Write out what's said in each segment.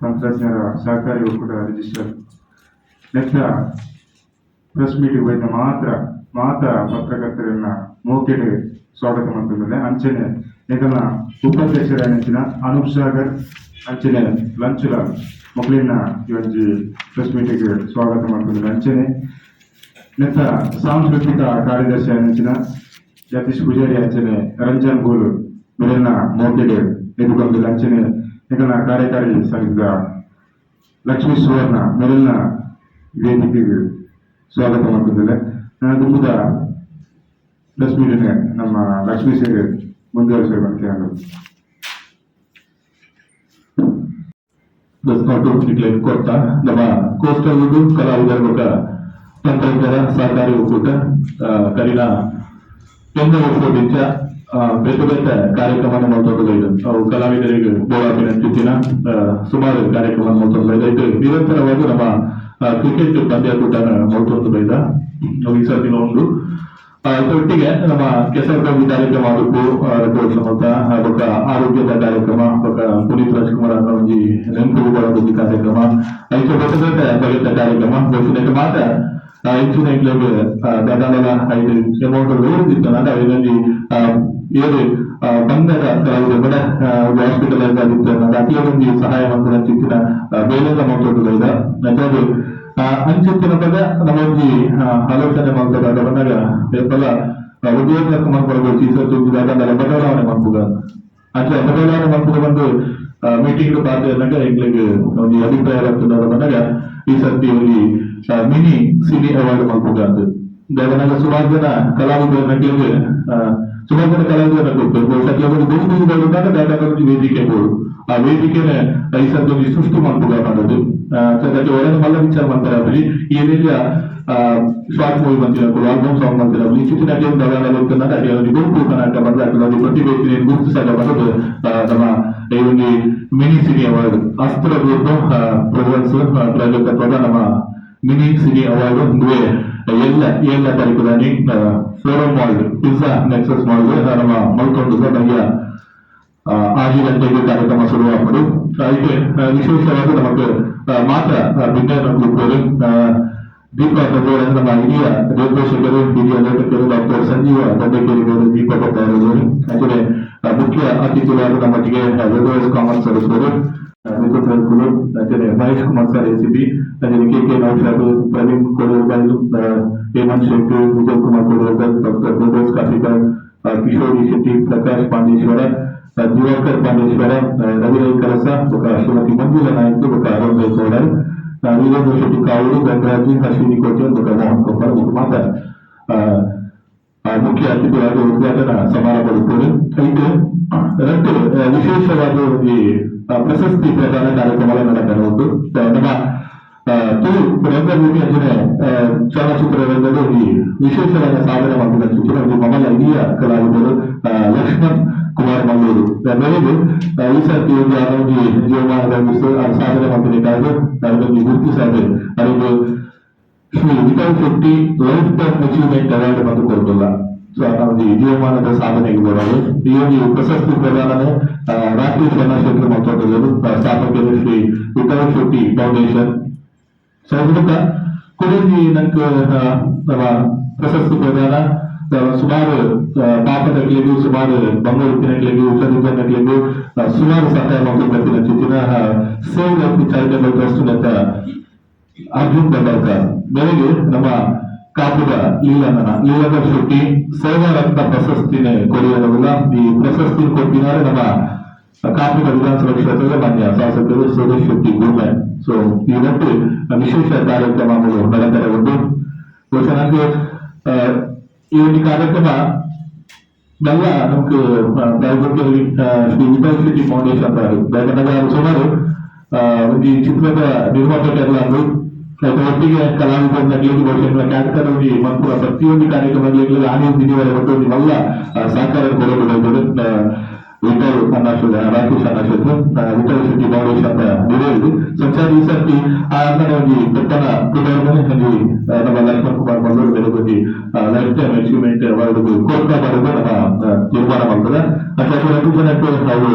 ತಂತ್ರಜ್ಞರ ಸಹಕಾರಿಯೂ ಕೂಡ register next press meeting ಹೋಯ್ತ. ಮಾತ್ರ ಮಾತ್ರ ಪತ್ರಕರ್ತರನ್ನ ಮೋಕೆಡ್ ಸ್ವಾಗತ ಮಾಡ್ತಿದ್ದಾರೆ ಅಂಚನೆ ನಿಗಮ ಉಪಾಧ್ಯಕ್ಷರ ನೆಚ್ಚಿನ ಅನೂಪ್ ಸಾಗರ್ ಅಂಚನೆ ಲಂಚುಲ ಮಕ್ಕಳಿನ ಇವತ್ತು ಪ್ರೆಸ್ ಮೀಟಿಂಗ್ ಸ್ವಾಗತ ಮಾಡ್ತಿದ್ದಾರೆ ಅಂಚನೆ ನೆತ್ತ ಸಾಂಸ್ಕೃತಿಕ ಕಾರ್ಯದರ್ಶಿ ನೆಚ್ಚಿನ ಜಗದೀಶ್ ಪೂಜಾರಿ ಅಂಚನೆ, ರಂಜನ್ ಗೋಲು ಮಿರನ್ನ ಮೋಕೆಡ್ ಎದುಗೊಂಡು ಅಂಚನೆ ನಿಗಮ ಕಾರ್ಯಕಾರಿ ಸಂಘದ ಲಕ್ಷ್ಮೀ ಸುವರ್ಣ ಮೇಲಿನ ವೇದಿಕೆಗೆ ಸ್ವಾಗತ ಮಾಡ್ತಿದ್ದೇನೆ. ನಾನು ತುಂಬದ ಲಕ್ಷ್ಮೀ ಜೊತೆ ನಮ್ಮ ಲಕ್ಷ್ಮೀ ಸೇರಿ ಮುಂದುವರಿಸಬೇಕಂತ ದಸ್ಮಾಟು ಇಟ್ಲೇನು ಕೊಡ್ತಾ ನಮ್ಮ ಕೋಸ್ಟಲ್ ಕಲಾವಿದರ ಒಕ್ಕ ತಂತ್ರಜ್ಞರ ಸಹಕಾರಿ ಒಕ್ಕೂಟ ಕಲಿನ ಕರಿನ ಕೆಂದ ಬೇತೆ ಬೇತೆ ಕಾರ್ಯಕ್ರಮ ಮಾಡ್ತೊಂದು ಅವು ಕಲಾವಿದರಿಗೆ ಬೋಳಾಪಿನ ಚಿತ್ತಿನ ಸುಮಾರು ಕಾರ್ಯಕ್ರಮ ಮಾಡ್ತೊಂದು ಇದು ನಿರಂತರವಾಗಿ ನಮ್ಮ ಕ್ರಿಕೆಟ್ ಪಂದ್ಯಾಕೂಟ ಮಾಡ್ತೊಂದು ಬೈದ ಈ ಸರ್ತಿನ ಒಂದು ಆ, ಒಟ್ಟಿಗೆ ನಮ್ಮ ಕೆಸರಕವಿ ಕಾರ್ಯಕ್ರಮ ಆಗಬೇಕು ರಥೋತ್ಸವ ಬೊಕ್ಕ ಆರೋಗ್ಯದ ಕಾರ್ಯಕ್ರಮ ಬೊಕ್ಕ ಪುನೀತ್ ರಾಜ್ಕುಮಾರ್ ಅನ್ನೋ ಒಂದು ಒಂದು ಕಾರ್ಯಕ್ರಮ ಐದು ಬರ್ತದ ಬಗೆತ ಕಾರ್ಯಕ್ರಮ ಬಹುಶಃ ಮಾತ್ರ ಆ, ದಾದಾಲ ಐದು ಅಮೌಂಟ್ ಇತ್ತು ನಾನು ಏಳು ಆ, ಬಂಧದ ಕೂಡ ಒಂದು ಹಾಸ್ಪಿಟಲ್ ಆಗಿತ್ತು ನಾನು ಅತಿ ಒಂದು ಸಹಾಯ ಮಂತ್ರ ಚಿತ್ತಿನ ಬೇಲೆಲ್ಲ ಮಾತಾಡೋದು ಅದು ಅಂಚಿತ್ತಿನ ಪದ ನಮ್ಮೊಂಜಿ ಆಲೋಚನೆ ಮಾಡ್ತಾರೆ ಬಂದಾಗ ಎಲ್ಲ ಉದ್ಯೋಗ ಮಾಡ್ಕೊಳ್ಬೇಕು. ಸೀಸರ್ ತುಂಬಿದಾಗ ಬದಲಾವಣೆ ಮಾಡ್ಬೋದ ಅಂದ್ರೆ ಬದಲಾವಣೆ ಮಾಡ್ಬೋದು ಬಂದು ಮೀಟಿಂಗ್ ಪಾತ್ರ ಇಂಗ್ಲಿಗೆ ಒಂದು ಅಭಿಪ್ರಾಯ ಆಗ್ತದೆ ಬಂದಾಗ ಈ ಸರ್ತಿ ಒಂದು ಮಿನಿ ಸಿನಿ ಅವಾರ್ಡ್ ಮಾಡ್ಬೋದ ಗಗನಗ ಸುಮಾರು ಜನ ಕಲಾವಿದರ ನಟಿಗೆ ಸುಮಾರು ಜನ ಕಲಾವಿದರ ಕೊಡ್ಬೇಕು ಕೆಲವರು ಬೇರೆ ಬಂದಾಗ ಬೇಕಾದ ವೇದಿಕೆ ಬೋರ್ಡು ಆ ವೇದಿಕೆನ ಒಂದು ಸೃಷ್ಟಿ ಮಾಡ್ಬೋದ ಮಾಡೋದು ಅದಕ್ಕೆ ಒಳ್ಳೆ ಮಲ್ಲ ವಿಚಾರ ಮಾಡ್ತಾರೆ ಅವರಿಗೆ ಈ ರೀತಿಯ ಶಾರ್ಟ್ ಮೂವಿ ಬಂದಿರಬಹುದು ಆಲ್ಬಮ್ ಸಾಂಗ್ ಬಂದಿರಬಹುದು ಗೇಮ್ ದಳಗಳಲ್ಲಿ ಹೋಗ್ತಾನೆ ಅದೇ ಒಂದು ಗುಂಪು ಕರ್ನಾಟಕ ಬದಲಾಗಿ ಪ್ರತಿ ವ್ಯಕ್ತಿ ಗುರುತಿಸಾಗ ಬರೋದು ನಮ್ಮ ಈ ಒಂದು mini cine award Astra group ಪ್ರಧಾನ ಪ್ರಾಜೆಕ್ಟ್ ನಮ್ಮ ಮಿನಿ ಸಿನಿ ಅವಾರ್ಡ್ ಮುಂದೆ ಎಲ್ಲ ಎಲ್ಲ ತಾರೀಕುದಾನಿ floral mall pizza Nexus mall ನಮ್ಮ ಮಲ್ಕೊಂಡು ನಮಗೆ ಆರು ಗಂಟೆಗೆ ಕಾರ್ಯಕ್ರಮ ಶುರುವಾಗ್ಬೋದು ಅದಕ್ಕೆ ಆ, ವಿಶೇಷವಾಗಿ ನಮಗೆ ಆ, ಮಾತ್ರ ಭಿನ್ನ ಗ್ರೂಪ್ಗಳು ದೀಪ ತಂದೆಯವರ ನಮ್ಮ ಹಿರಿಯ ನಿರ್ದೇಶಕರು ಹಿರಿಯ ಲೇಖಕರು ಡಾಕ್ಟರ್ ಸಂಜೀವ ತಂಡಕೇರಿಗಳು ದೀಪ ಕೊಟ್ಟಾರರು ಹಾಗೆ ಆ, ಮುಖ್ಯ ಅತಿಥಿಗಳಾದ ನಮ್ಮೊಟ್ಟಿಗೆ ವೆಲ್ವೇಸ್ ಕಾಮರ್ಸ್ ಸದಸ್ಯರು ನೇತೃತ್ವಗಳು ಹಾಗೆ ಮಹೇಶ್ ಕುಮಾರ್ ಸರ್ ಎಸಿಪಿ ಹಾಗೆ K K Naushad Praveen ಕೊಡೋರ್ಗಲ್ Hemant Sheikh Vijay Kumar ಕೊಡೋರ್ಗಲ್ doctor ವೆಲ್ವೇಸ್ ಕಾಫಿಕರ್ ಆ, ಕಿಶೋರಿ ಶೆಟ್ಟಿ ಪ್ರಕಾಶ್ ಪಾಂಡೇಶ್ವರ ಆ, ದಿವಾಕರ್ ಪಾಂಡೇಶ್ವರ ಆ, ರವಿರೈ ಕಲಸ ఒక ಶ್ರೀಮತಿ ಮಂಜುಳ ನಾಯ್ಕ ఒక Arun ಗೈಕೋಡರ್ Nah, ini Sutukaulu dan Raji Hashinikoji untuk Gamahan Kopar Mata. ಮುಖ್ಯ ಅತಿಥಿಯಾಗಿ ಉದ್ಘಾಟನಾ ಸಮಾರಂಭದಲ್ಲಿ ಇದು ರಟ್ಟು ವಿಶೇಷವಾದ ಈ ಪ್ರಶಸ್ತಿ ಪ್ರದಾನ ಕಾರ್ಯಕ್ರಮ ನಡೆದಿರುವುದು ನಮ್ಮ ತುಳು ರಂಗಭೂಮಿ ಅಂಜನೆ ಚಲನಚಿತ್ರ ರಂಗದಲ್ಲಿ ವಿಶೇಷವಾದ ಸಾಧನೆ ಚಿತ್ರ ಮಮಲ ಹಿರಿಯ ಕಲಾವಿದರು ಲಕ್ಷ್ಮಣ್ ಕುಮಾರ್ ಮಂಗಳೂರು. ನನಗೆ ಈ ಸರ್ತಿ ಒಂದು ಆರೋಗ್ಯ ಜೀವಮಾನದಲ್ಲಿ ಸ- ಸಾಧನೆ ಮಾಡಬೇಕಾದ್ರೆ ಅದೊಂದು ಗುರುತು ಸಾಧನೆ. ಅದೊಂದು Shri Vittal life time achievement award ಬಂದು ಕೊಡೋದಿಲ್ಲ ಸೊ ಒಂದು ಜೀವಮಾನದ ಸಾಧನೆಗೆ ಬರೋದು ಈ ಒಂದು ಪ್ರಶಸ್ತಿ ಪ್ರದಾನನೇ ರಾಷ್ಟ್ರೀಯ ಚಲನಚಿತ್ರ ಮಹೋತ್ಸವದಲ್ಲಿ ಸ್ಥಾಪಕರು ಶ್ರೀ ವಿಠಲ್ ಶೆಟ್ಟಿ ಫೌಂಡೇಶನ್ ಸೊ ಅದಕ್ಕೆ ಕುಡಿದಿ ನಂಗೆ ಪ್ರಶಸ್ತಿ ಪ್ರದಾನ ಸುಮಾರು ಪಾಪದ ಪಾಪದಗಳಿಗೂ ಸುಮಾರು ಬಂಗಾಳಿನಗಳಿಗೂ ಉಷಧಿಗಳಿಗೂ ಸುಮಾರು ಸಹಾಯ ಮಾಡ್ಕೊಂಡು ಚಿತ್ತಿನ ಸೇವ್ ಟ್ರಸ್ಟ್ ಅಂತ ಅರ್ಜುನ್ ಬಂಡರ್ಕರ್ ಬೆಳಗ್ಗೆ ನಮ್ಮ ಕಾಪುದ ಲೀಲನ ಲೀಲನ ಶೆಟ್ಟಿ ಸೇವಾ ಪ್ರಶಸ್ತಿನೇ ಕೊಡಿಯೋದಿಲ್ಲ ಈ ಪ್ರಶಸ್ತಿ ಕೊಟ್ಟಿದ್ದಾರೆ ನಮ್ಮ ಕಾಪುದ ವಿಧಾನಸಭಾ ಕ್ಷೇತ್ರದ ಮಾನ್ಯ ಶಾಸಕರು ಸುರೇಶ್ ಶೆಟ್ಟಿ ಗುರ್ಮೆ. ಸೊ ಇವತ್ತು ವಿಶೇಷ ಕಾರ್ಯಕ್ರಮಗಳು ನಡೆದರೆ ಒಂದು ಬಹುಶಃ ಈ ಒಂದು ಕಾರ್ಯಕ್ರಮ ಶ್ರೀ ವಿಠಲ್ ಶೆಟ್ಟಿ ಫೌಂಡೇಶನ್ ಅವರು ಸುಮಾರು ಈ ಚಿತ್ರದ ನಿರ್ಮಾಪಕರೆಲ್ಲ ಅವರು ಅದರ ಒಟ್ಟಿಗೆ ಕಲಾವಿದರನ್ನ ಈ ಮಕ್ಕಳ ಪ್ರತಿಯೊಂದು ಕಾರ್ಯಕ್ರಮಗಳಿಗೆ ಆನೆ ದಿನವರೆ ನೀವೆಲ್ಲ ಆ, ಸಹಕಾರ ಕೊಡಬಹುದು ವಿಠಲ್ ರಾಕೇಶ್ ಫೌಂಡೇಶನ್ ಸಂಚಾರ ಈ ಸರ್ತಿ ಆ ಅಂಗಡಿ ಒಂದು ಪೆಟ್ಟನ ಪುಟವನ್ನು ಒಂದು ಆ, ನಮ್ಮ Lakshman Kumar Mallur Belagundi life time achievement award ಕೋರ್ತಾ ಮಾಡೋದು ನಮ್ಮ ಆ, ತೀರ್ಮಾನ ಮಾಡ್ತದೆ ಅಥವಾ ಎರಡು ಜನಕ್ಕೆ ನಾವು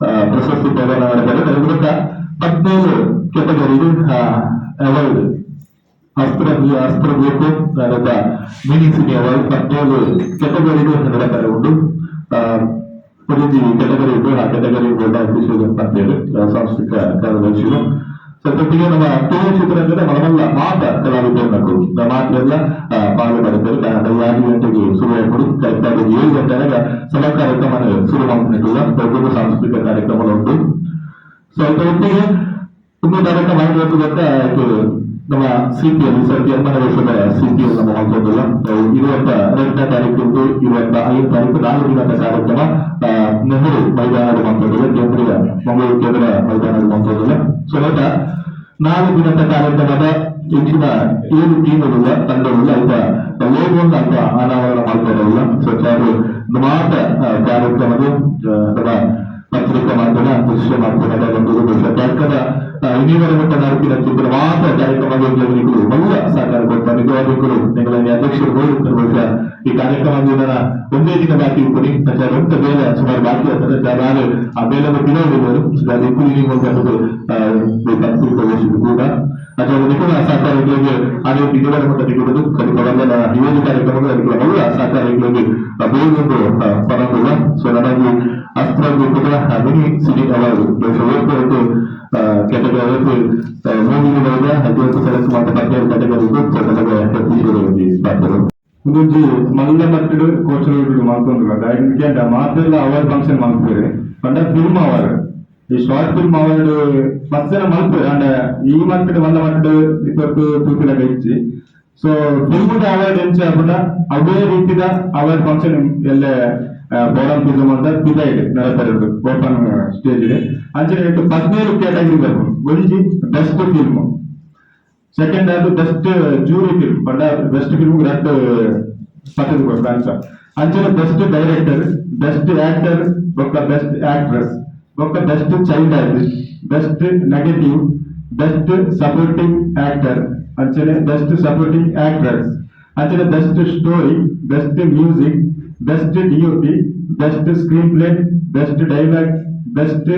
ಆ, ಪ್ರಶಸ್ತಿ ಪ್ರದಾನ ಮಾಡಿದ್ದಾರೆ ಅದರ ಮೂಲಕ ಹದಿನೇಳು ಕೆಟಗರಿಗೆ ಅವಾರ್ಡ್ ಅಸ್ತ್ರ ಅಸ್ತ್ರ ಬೇಕು ಅದರ ಮಿನಿ ಸಿನಿ ಅವಾರ್ಡ್ ಹದಿನೇಳು ಕೆಟಗರಿಗೆ ನಡೀತಾರೆ ಉಂಟು ಆ, ಪ್ರತಿ ಕೆಟಗರಿ ಉಂಟು ಆ ಕೆಟಗರಿ ಬೋರ್ಡ್ ಆಫೀಸರ್ ಅಂತ ಹೇಳಿ ಆ, ಸಾಂಸ್ಕೃತಿಕ ಕಾರ್ಯದರ್ಶಿಗಳು ಸದ್ಯಕ್ಕೆ ನಮ್ಮ ತುಳು ಚಿತ್ರರಂಗದ ಮನಮಲ್ಲ ಮಾತ ಕಲಾವಿದರು ಮಾತೆಲ್ಲ ಪಾಲು ಮಾಡಿದ್ದಾರೆ ಆರು ಗಂಟೆಗೆ ಶುರು ಆಗ್ಬಿಡು ಕರೆಕ್ಟ್ ಆಗಿ ಏಳು ಗಂಟೆಯಾಗ ಸಭಾ ಕಾರ್ಯಕ್ರಮ ಶುರು ಮಾಡ್ಕೊಂಡಿಲ್ಲ ದೊಡ್ಡ ಸಾಂಸ್ಕೃತಿಕ ಕಾರ್ಯಕ್ರಮ ಉಂಟು. ಸೊ ಅದರೊಟ್ಟಿಗೆ ತುಂಬ ಕಾರ್ಯಕ್ರಮ ಮಾಡಬೇಕು ಅಂತ ನಮ್ಮ ಸಿಪಿಎಲ್ ಸರ್ ಜನ್ಮನ ವರ್ಷದ ಸಿಪಿಎಲ್ ನಮ್ಮ ಹಾಕೋದಿಲ್ಲ ಇರುವಂತ ಎರಡನೇ ತಾರೀಕು ಇರುವಂತ ಐದು ತಾರೀಕು ನಾಲ್ಕು ದಿನದ ಕಾರ್ಯಕ್ರಮ ನೆಹರು ಮೈದಾನದ ಮಂತ್ರೋದಿಲ್ಲ ಕೇಂದ್ರೀಯ ಮಂಗಳೂರು ಕೇಂದ್ರ ಮೈದಾನದ ಮಂತ್ರೋದಿಲ್ಲ ಸೊ ಆಯ್ತ? ನಾಲ್ಕು ದಿನದ ಕಾರ್ಯಕ್ರಮದ ಹೆಚ್ಚಿನ ಟೀಮ್ ಟೀಮ್ಗಳಿಲ್ಲ ತಂಡಗಳಿಲ್ಲ ಅಂತ ಲೋಗೋನ್ನ ಅಂತ ಅನಾವರಣ ಮಾಡ್ಕೊಳ್ಳೋದಿಲ್ಲ ಸೊ ಅದು ಮಾತ್ರ ಕಾರ್ಯಕ್ರಮದ ಅಥವಾ ಪತ್ರಿಕಾ ಮಾಧ್ಯಮ, ದೃಶ್ಯ ಮಾಧ್ಯಮದ ಒಂದು ಸರ್ಕಾರ ಇನ್ನಿವರ ಮಟ್ಟ ನಡೆಸಿದ ಚಿತ್ರ ಮಾತ್ರ ಕಾರ್ಯಕ್ರಮಗಳು ಬಲ್ಲ ಸಹಕಾರ ಕೊಡ್ತಾರೆ ನಿಜವಾಗ್ಲೂ ನಿಗಳ ಅಧ್ಯಕ್ಷರು ನೋಡುತ್ತಾರೆ ಬಹುಶಃ ಈ ಕಾರ್ಯಕ್ರಮದಿಂದ ಒಂದೇ ದಿನ ಬಾಕಿ ಇಟ್ಕೊಡಿ ಅಂತ ಬೇರೆ ಸುಮಾರು ಬಾಕಿ ಆಗ್ತದೆ ನಾನು ಆ ಬೇರೆ ದಿನಗಳಿವರು ಅದಕ್ಕೂ ನೀವು ಒಂದು ಪತ್ರಿಕಾ ವಹಿಸಿದ್ದು ಕೂಡ ಅಥವಾ ನಿಖಿಲ ಸಹಕಾರಿಗಳಿಗೆ ಅದೇ ನಿಗಮ ಮಟ್ಟ ನಿಗಮದು ಕಡಿಮೆ ಯುವಜ ಕಾರ್ಯಕ್ರಮಗಳು ಅದಕ್ಕೆ ಬಲ್ಲ ಸಹಕಾರಿಗಳಿಗೆ ಬೇರೊಂದು ಪರಂಗಿಲ್ಲ ಸೊ ನನಗೆ ಅಸ್ತ್ರ ಕೂಡ ಮಿನಿ ಸಿಟಿ ಅವಾರ್ಡ್ ಒಂದು ಕೆಟಗರಿ ಮೂವಿಗಳ ಹದಿನೆಂಟು ಸೆಲೆಕ್ಟ್ ಮಾಡಿದ ಹದಿನೇಳು ಕೆಟಗರಿ ಪಾತ್ರರು ಇದೊಂದು ಮಲ್ಲ ಮಟ್ಟಡು ಕೋಚಲು ಮಾಡ್ಕೊಂಡ್ರು ಅದಕ್ಕೆ ಅಂತ ಮಾತೆಲ್ಲ ಅವಾರ್ಡ್ ಫಂಕ್ಷನ್ ಮಾಡ್ತಾರೆ ಪಂಡ ಫಿಲ್ಮ್ ಅವಾರ್ಡ್ ಈ ಶಾರ್ಟ್ ಫಿಲ್ಮ್ ಅವಾರ್ಡ್ ಫಸ್ಟ್ ಜನ ಮಾಡ್ತಾರೆ ಅಂಡ ಈ ಮಟ್ಟಡು ಮಲ್ಲ ಮಟ್ಟಡು ಇಪ್ಪತ್ತು ತೂಕಿನ ಇಚ್ಚಿ ಸೊ ಫಿಲ್ಮ್ ಅವಾರ್ಡ್ ಎಂಚ ಪಂಡ ಅವೇ ರೀತಿದ ಅವಾರ್ಡ್ ಫಂಕ್ಷನ್ ಎಲ್ಲ ಬೋಡಂ ಫಿಲ್ಮ್ ಅಂತ ಪಿದಾಯಿದೆ ನರತರದು ಓಪನ್ ಸ್ಟೇಜ್ ಇದೆ ಅಂಚನೆ ಇಟ್ಟು ಹದಿನೇಳು ಕ್ಯಾಟಗರಿ ಬರ್ಬೋದು ಒಂಜಿ ಬೆಸ್ಟ್ ಫಿಲ್ಮ್ ಸೆಕೆಂಡ್ ಅದು ಬೆಸ್ಟ್ ಜೂರಿ ಫಿಲ್ಮ್ ಪಂಡ ಬೆಸ್ಟ್ ಫಿಲ್ಮ್ ಎರಡು ಪಟ್ಟದ ಕೊಡ್ತ ಅಂಚ ಅಂಚನೆ ಬೆಸ್ಟ್ ಡೈರೆಕ್ಟರ್ ಬೆಸ್ಟ್ ಆಕ್ಟರ್ ಬೊಕ್ಕ ಬೆಸ್ಟ್ ಆಕ್ಟ್ರೆಸ್ ಬೊಕ್ಕ best child artist best negative best supporting actor ಅಂಚನೆ ಬೆಸ್ಟ್ ಸಪೋರ್ಟಿಂಗ್ ಆಕ್ಟ್ರೆಸ್ ಅಂಚನೆ best story best music best DOP best screenplay best dialogue best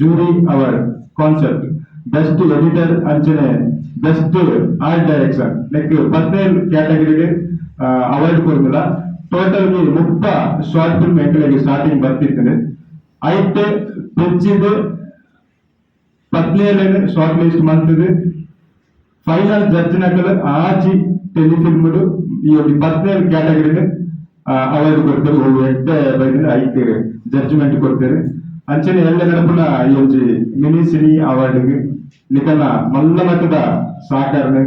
jury award concept best editor ಅಂಚನೆ best art direction like ಹದಿನೈದು ಕ್ಯಾಟಗರಿಗೆ award ಕೊಡ್ತಿಲ್ಲ total ಮುಕ್ತ short film ಎಂಕಲಿಗೆ starting ಬರ್ತಿರ್ತದೆ. ಐತೆ ಹೆಚ್ಚಿದ್ದು ಪತ್ನಿಯಲ್ಲಿ ಶಾರ್ಟ್ ಲಿಸ್ಟ್ ಮಾಡ್ತದೆ. ಫೈನಲ್ ಜಡ್ಜ್ನಗಳು ಆಚಿ ಟೆಲಿಫಿಲ್ಮ್ ಈ ಒಂದು ಪತ್ನಿಯಲ್ಲಿ ಕ್ಯಾಟಗರಿಗೆ ಅವರು ಕೊಡ್ತೇವೆ ಎಡ್ಡೆ ಬೈದ್ರೆ ಐತೇವೆ ಜಡ್ಜ್ಮೆಂಟ್ ಕೊಡ್ತೇವೆ. ಅಂಚನೆ ಎಲ್ಲ ನಡಪುನ ಈ ಒಂಜಿ ಮಿನಿ ಸಿನಿ ಅವಾರ್ಡ್ಗೆ ನಿಕಲ್ನ ಮಲ್ಲ ಮಟ್ಟದ ಸಹಕಾರನೆ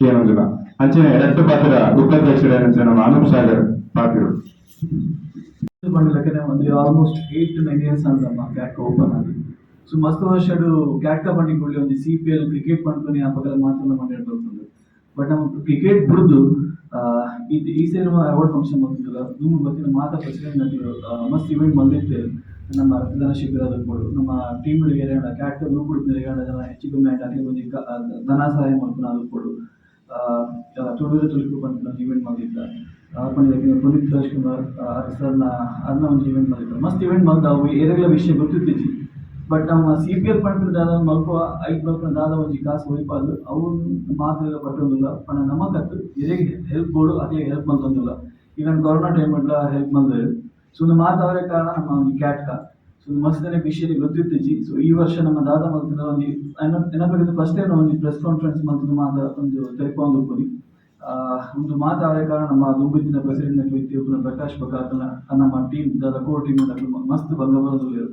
ಕೇಳೋದಿಲ್ಲ ಅಂಚನೆ ಎಡಟ್ಟು ಪಾತ್ರ ಉಪಾಧ್ಯಕ್ಷರಾದ ನಮ್ಮ ಅನೂಪ್ ಸಾಗರ್ ಪಾತ್ರರು ಮಂಡಲಕ್ಕೆ ಒಂದು almost eight to nine years ಅಂತ ನಮ್ಮ ಓಪನ್ ಆಗಿ ಸೊ ಮಸ್ತ್ ವರ್ಷಡು ಕ್ಯಾಟ್ಕ ಪಂಡಿಕೊಳ್ಳಿ ಒಂದು ಸಿ ಪಿ ಎಲ್ ಕ್ರಿಕೆಟ್ ಪಂಡ್ಕೊನಿ ಆ ಪಕ್ಕದ ಮಾತನ್ನ ಮಾತಾಡ್ಬೋದು ಬಟ್ ನಮ್ಮ ಕ್ರಿಕೆಟ್ ಬಿಡ್ದು ಇದು ಈ ಸಿನಿಮಾ ಅವಾರ್ಡ್ ಫಂಕ್ಷನ್ ಮಾಡ್ತಿದ್ದಲ್ಲ ನಿಮ್ಮ ಗೊತ್ತಿನ ಮಾತಾ ಪ್ರೆಸಿಡೆಂಟ್ ಮಸ್ತ್ ಇವೆಂಟ್ ಬಂದಿತ್ತು. ನಮ್ಮ ರಕ್ತದಾನ ಶಿಬಿರ ಕೊಡು. ನಮ್ಮ ಟೀಮ್ ಏರಿಯಾಡ ಕ್ಯಾಟ್ ಗ್ರೂಪ್ ಏರಿಯಾಡ ಜನ ಹೆಚ್ಚು ಕಮ್ಮಿ ಆಗಿ ಅಲ್ಲಿ ಒಂದು ಧನ ಸಹಾಯ ಮಾಡ್ಕೊಂಡು ಕೊಡು. ತುಳುವಿನ ತುಳುಕು ಬಂದು ಇವೆಂಟ್ ಮಾಡಿದ್ದ ಪಂಡಿತ ಪುನೀತ್ ರಾಜ್ಕುಮಾರ್ ಸರ್ನ ಅದನ್ನ ಒಂದು ಇವೆಂಟ್ ಮಾಡಿದ್ರು ಮಸ್ತ್ ಇವೆಂಟ್ ಮಾಡ್ದಾವು ಏನೆಲ್ಲ ವಿಷಯ ಗೊತ್ತಿದ್ದೀಜಿ ಬಟ್ ನಮ್ಮ ಸಿ ಪಿ ಎಫ್ ಪಂಡ್ ದಾದ ಮಲ್ಪ ಐದು ದಾದ ಒಂಜಿ ಕಾಸು ಒಯ್ಪಾದು ಅವ್ರು ಮಾತ್ರ ಪಟ್ಟೊಂದಿಲ್ಲ ಪಣ ಕತ್ತು ಎರೆಗೆ ಹೆಲ್ಪ್ ಬೋಡು ಅದೇ ಹೆಲ್ಪ್ ಮಾಡ್ತೊಂದಿಲ್ಲ ಈಗ ಕೊರೋನಾ ಟೈಮ್ ಹೆಲ್ಪ್ ಮಾಡಿದ್ರು ಸೊ ಒಂದು ಅವರೇ ಕಾರಣ ನಮ್ಮ ಒಂದು ಕ್ಯಾಟ್ಕ. ಸೊ ಮಸ್ತ್ ವಿಷಯ ಗೊತ್ತಿದ್ದೀಜಿ ಸೊ ಈ ವರ್ಷ ನಮ್ಮ ದಾದ ಮಲ್ತಿನ ಒಂದು ನೆನಪಿಗೆ ಫಸ್ಟ್ ಟೈಮ್ ಒಂದು ಪ್ರೆಸ್ ಕಾನ್ಫರೆನ್ಸ್ ಮಲ್ತಿನ ಮಾತ ಒಂದು ತೆರೆಕೊಂಡು ಹೋಗಿ ಆ, ಒಂದು ಮಾತಾಡೋ ಕಾರಣ ನಮ್ಮ ದುಂಬಿತ್ತಿನ ಪ್ರೆಸಿಡೆಂಟ್ ವ್ಯಕ್ತಿ ಪ್ರಕಾಶ್ ಬಕಾತನ ನಮ್ಮ ಟೀಮ್ ದಾದ ಕೋರ್ ಟೀಮ್ ಮಸ್ತ್ ಬಂದ ಬರೋದು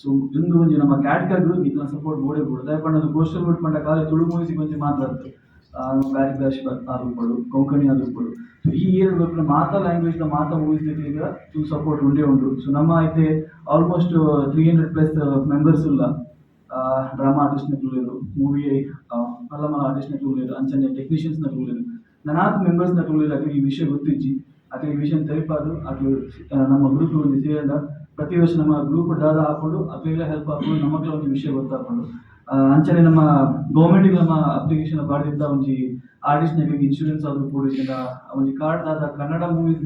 ಸೊ ಇಂದು ಒಂಜಿ ನಮ್ಮ ಕ್ಯಾಟ್ಕಾಗ್ರು ಇದನ್ನ ಸಪೋರ್ಟ್ ಬೋಡೆ ಬೋಡು ದಯಪಂಡ ಕೋಸ್ಟಲ್ ಬಿಟ್ ಪಂಡ ಕಾಲ ತುಳು ಮೂವಿಸಿ ಕೊಂಚ ಮಾತಾಡ್ತು ಬ್ಯಾರಿ ಭಾಷೆ ಆದುಕೊಡು ಕೊಂಕಣಿ ಆದುಕೊಡು ಸೊ ಈ ಏರ್ ಬೇಕು ಮಾತಾ ಲ್ಯಾಂಗ್ವೇಜ್ ದ ಮಾತಾ ಮೂವೀಸ್ ಈಗ ತುಳು ಸಪೋರ್ಟ್ ಉಂಡೇ ಉಂಟು. ಸೊ ನಮ್ಮ ಐತೆ almost three hundred plus members ಇಲ್ಲ ಡ್ರಾಮಾ ಆರ್ಟಿಸ್ಟ್ ಇರು ಮೂವಿ ಮಲ್ಲ ಆರ್ಟಿಸ್ಟ್ ಇರು ಅಂಚನೆ ಟೆಕ್ನಿಷಿಯನ್ಸ್ ಇರು ನನಾತ್ ಮೆಂಬರ್ಸ್ ಇರು ಅಕ್ಲಿಗೆ ಈ ವಿಷಯ ಗೊತ್ತಿಜ್ಜಿ. ಅಕ್ಲಿಗೆ ಈ ವಿಷಯ ತಲುಪಾದ್ರು ಅಕ್ಲು ನಮ್ಮ ಗ್ರೂಪ್ ಒಂದು ಸೇರಿದ ಪ್ರತಿ ವರ್ಷ ನಮ್ಮ ಗ್ರೂಪ್ ದಾದ ಹಾಕೊಂಡು ಅಪ್ಲಿಕೇಶನ್ ಹೆಲ್ಪ್ ಹಾಕೊಂಡು ನಮಗೆ ಒಂದು ವಿಷಯ ಗೊತ್ತಾಕೊಂಡು ಅಂಚನೆ ನಮ್ಮ ಗೌರ್ಮೆಂಟಿಗೆ ನಮ್ಮ ಅಪ್ಲಿಕೇಶನ್ ಬಾರ್ದಿದ್ದ ಒಂಜಿ ಆರ್ಟಿಸ್ಟ್ ನಕಲಿಗೆ ಇನ್ಶೂರೆನ್ಸ್ ಆದ್ರೂ ಕೂಡ ಒಂಜಿ ಕಾರ್ಡ್ ದಾದ ಕನ್ನಡ ಮೂವೀಸ್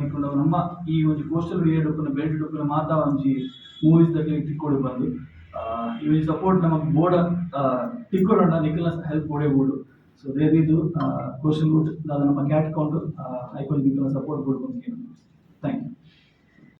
ತಿಕ್ಕೊಂಡು ನಮ್ಮ ಈ ಒಂಜಿ ಕೋಸ್ಟಲ್ ಏರಿಯಾ ಬೆಲ್ಟ್ ಡೊಕ್ಕನ ಮಾತಾ ಒಂಜಿ ಮೂವೀಸ್ ದಾಗ ತಿಕ್ಕೊಂಡು ಬಂದು. ಈ ವಿಲ್ ಸಪೋರ್ಟ್ ನಮಗೆ ಬೋರ್ಡ್ ತಿಕ್ಕೊಡೋಣ ನಿಕ್ಲಸ್ ಹೆಲ್ಪ್ ಬೋರ್ಡೇ ಬೋರ್ಡು ಸೊ ರೀತಿ ಕ್ವಶನ್ ದಾದ ನಮ್ಮ ಕ್ಯಾಟ್ ಐಕೊಂಡು ನಿಖಿಲ ಸಪೋರ್ಟ್ ಕೊಡ್ಬೋದು ಬಂದು ಥ್ಯಾಂಕ್ ಯು